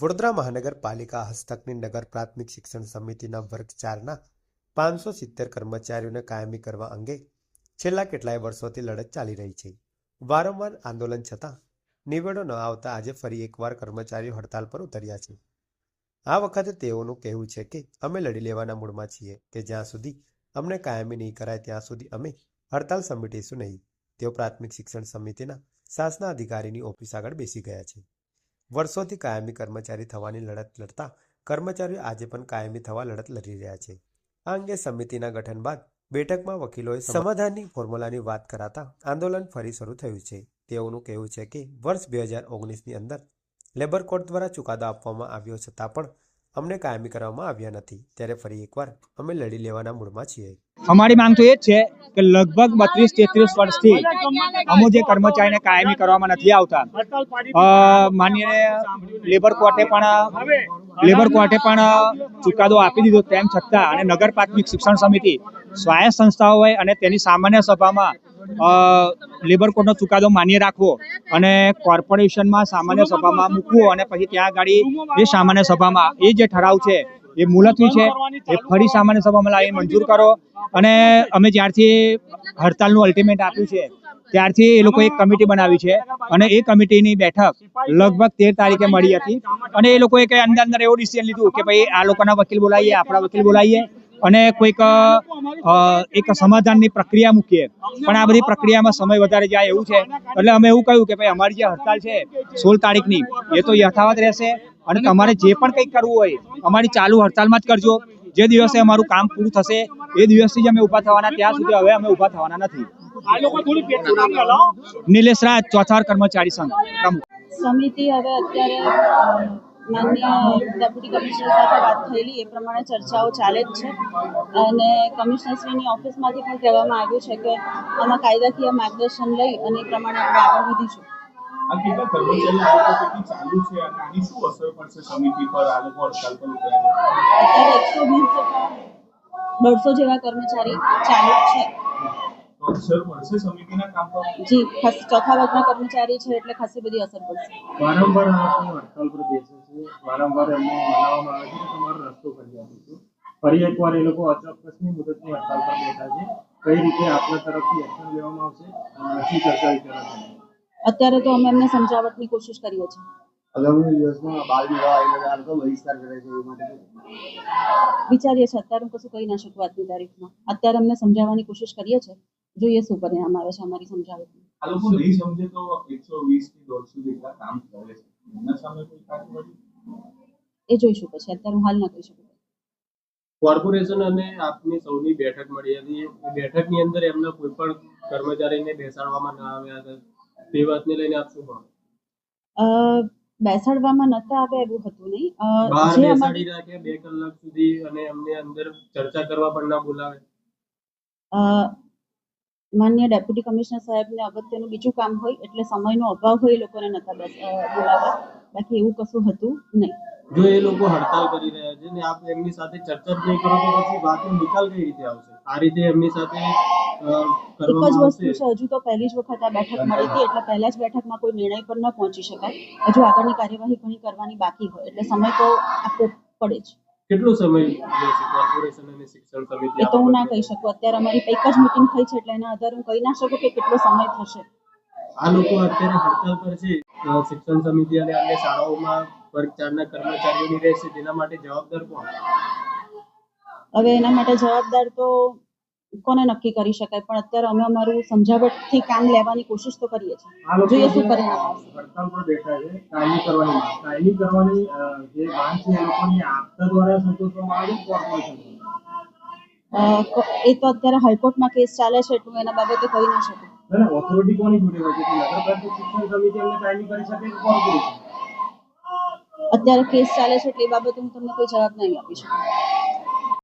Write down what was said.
વડોદરા મહાનગરપાલિકા હસ્તકની નગર પ્રાથમિક શિક્ષણ સમિતિના વર્ગ ચારના પાંચસો સિત્તેર કર્મચારીઓને કાયમી કરવા અંગે છેલ્લા કેટલાય વર્ષોથી લડત ચાલી રહી છે. વારંવાર આંદોલન છતાં નિવેડો ન આવતા આજે ફરી એકવાર કર્મચારીઓ હડતાલ પર ઉતર્યા છે. આ વખતે તેઓનું કહેવું છે કે અમે લડી લેવાના મૂડમાં છીએ કે જ્યાં સુધી અમને કાયમી નહીં કરાય ત્યાં સુધી અમે હડતાલ સમેટીશું નહીં. તેઓ પ્રાથમિક શિક્ષણ સમિતિના શાસના અધિકારીની ઓફિસ આગળ બેસી ગયા છે. વર્ષોથી કાયમી કર્મચારી થવાની લડત લડતા કર્મચારીઓ આજે પણ કાયમી થવા લડત લડી રહ્યા છે. આ અંગે સમિતિના ગઠન બાદ બેઠકમાં વકીલોએ સમાધાનની ફોર્મ્યુલાની વાત કરાતા આંદોલન ફરી શરૂ થયું છે. તેઓનું કહેવું છે કે વર્ષ બે હજાર ઓગણીસની અંદર લેબર કોર્ટ દ્વારા ચુકાદો આપવામાં આવ્યો છતાં પણ અમને કાયમી કરવામાં આવ્યા નથી. ત્યારે ફરી એકવાર અમે લડી લેવાના મૂડમાં છીએ. અમારી માંગ તો એ જ છે કે લગભગ બત્રીસ તેત્રીસ વર્ષથી અમુક જે કર્મચારીને કાયમી કરવામાં નથી આવતા. અ, લેબર કોર્ટે પણ લેબર કોર્ટે પણ ચુકાદો આપી દીધો તેમ છતાં અને નગર પ્રાથમિક શિક્ષણ સમિતિ સ્વાયત્ત સંસ્થાઓ હોય અને તેની સામાન્ય સભામાં લેબર કોડનો ચુકાદો માન્ય રાખવો અને કોર્પોરેશનમાં સામાન્ય સભામાં મૂકવો અને પછી ત્યાં આગળ એ સામાન્ય સભામાં, એ જે ઠરાવ છે, એ મુલતવી છે, એ ફરી સામાન્ય સભામાં લાવી મંજૂર કરો. અને અમે જ્યારથી હડતાલનું અલ્ટિમેટ આપ્યું છે, ત્યારથી એ લોકો એક કમિટી બનાવી છે અને એ કમિટીની બેઠક લગભગ તેર તારીખે મળી હતી. અને એ લોકોએ કઈ અંદર અંદર એવું ડિસિઝન લીધું કે ભાઈ આ લોકોના વકીલ બોલાવીએ, આપણા વકીલ બોલાવીએ. અને કોઈક એક સમાધાનની પ્રક્રિયા મૂકીએ. પણ આ બધી પ્રક્રિયામાં સમય વધારે જાય એવું છે. એટલે અમે એવું કહ્યું કે ભાઈ, અમારી જે હડતાલ છે સોળ તારીખની, એ તો યથાવત રહેશે. અને તમારે જે પણ કંઈક કરવું હોય, અમારી ચાલુ હડતાલમાં જ કરજો. જે દિવસે અમારું કામ પૂરું થશે, એ દિવસથી જ અમે ઊભા થવાના. ત્યાં સુધી હવે અમે ઊભા થવાના નથી. નિલેશ રાજ ચોથાર કર્મચારી સંઘ સમિતિ હવે અત્યારે માનનીય ડેપ્યુટી કમિશનર સાથે વાત થયેલી એ પ્રમાણે ચર્ચાઓ ચાલે જ છે. અને કમિશનરશ્રીની ઓફિસમાંથી પણ કહેવામાં આવ્યું છે કે આમાં કાયદાકીય માર્ગદર્શન લઈ અને એ પ્રમાણે આપણે આગળ વધીશું. અત્યારે એકસો વીસ દોઢસો જેવા કર્મચારી ચાલુ છે. અસર પડશે સમિતિના કામ પર? જી ખાસ ચોથા વર્ગના કર્મચારી છે એટલે ખાસી બધી અસર પડશે. વારંવાર હડતાલ પર બેસે છે. વારંવાર એમને મનાવવામાં આવે છે કે તમારો રસ્તો કરી આપીશું ફરી એકવાર એ લોકો અચોક્કસની મુદતની હડતાલ પર બેઠા છે. કઈ રીતે આપણા તરફથી એક્શન લેવામાં આવશે શું ચર્ચા વિચારણા થશે અત્યારે તો અમે એમને સમજાવટની કોશિશ કરીએ છીએ. આગામી દિવસમાં બાળ વિવાહ આવીને આ લોકો બહિષ્કાર કરે છે એ માટે વિચારીએ છીએ અત્યારે કશું કહી ના શકું આજની તારીખમાં. અત્યારે અમને સમજાવવાની કોશિશ કરીએ છીએ. જોઈએ શું પરિણામ આવે છે અમારી સમજાવટનું આ લોકો નહીં સમજે તો એકસો વીસથી 150 જેટલા કામ કરે છે. એના સામે કોઈ કાર્યવાહી એ જોઈશું પછી અત્યારે હાલ ન કહી શકું. કોર્પોરેશન અને આપની સૌની બેઠક મળી હતી. એ બેઠકની અંદર એમના કોઈ પણ કર્મચારીને બેસાડવામાં ના આવ્યા હતા. તે વાતને લઈને આપ શું કહો બેસાડવામાં નતા આવે એવું હતું નહીં. અ, બહાર જે અમારી બેસાડી રાખે બે કલાક સુધી અને એમને અંદર ચર્ચા કરવા પણ ના બોલાવે. અ, માન્ય ડેપ્યુટી કમિશનર સાહેબને અગત્યનું બીજું કામ હોય એટલે સમયનો અભાવ હોય એ લોકોને નતા બેસ બાકી એવું કશું હતું નહીં. જો એ લોકો હડતાલ કરી રહ્યા છે ને આપ એમની સાથે ચર્ચા જ નહીં કરો તો પછી વાતનો નિકાલ કઈ રીતે આવશે? આ રીતે એમની સાથે એક જ વસ્તુ છે હજુ તો પહેલી જ વખત આ બેઠક મળી હતી એટલે પહેલા જ બેઠકમાં કોઈ નિર્ણય પર ન પહોંચી શકાય. હજુ આગળની કાર્યવાહી ઘણી કરવાની બાકી હોય એટલે સમય તો આપવો પડે જ. કેટલો સમય કોર્પોરેશન અને શિક્ષણ સમિતિ એ તો હું ના કહી શકું. અત્યારે અમારી એક જ મીટિંગ થઈ છે એટલે એના આધારે હું કહી ના શકું કે કેટલો સમય થશે. આ લોકો અત્યારે હડતાલ પર છે. શિક્ષણ સમિતિ અને અન્ય શાળાઓમાં વર્ગ ચારના કર્મચારીઓની રહેશે. તેના માટે જવાબદાર કોણ? હવે એના માટે જવાબદાર તો કોને નક્કી કરી શકાય? પણ અત્યારે અમે અમારું સમજાવટથી કામ લેવાની કોશિશ તો કરીએ છીએ. જોઈએ શું પરિણામ આવશે. એ તો અત્યારે હાઈકોર્ટમાં કેસ ચાલે છે એટલે એના બાબતે કહી ના શકું. ના ના ઓથોરિટી કોની જોડે હોય છે? કે શિક્ષણ સમિતિ એમને કાયમી કરી શકે કે કોર્પોરેશન અત્યારે કેસ ચાલે છે એટલે એ બાબતે હું તમને કોઈ જવાબ નહીં આપી શકું.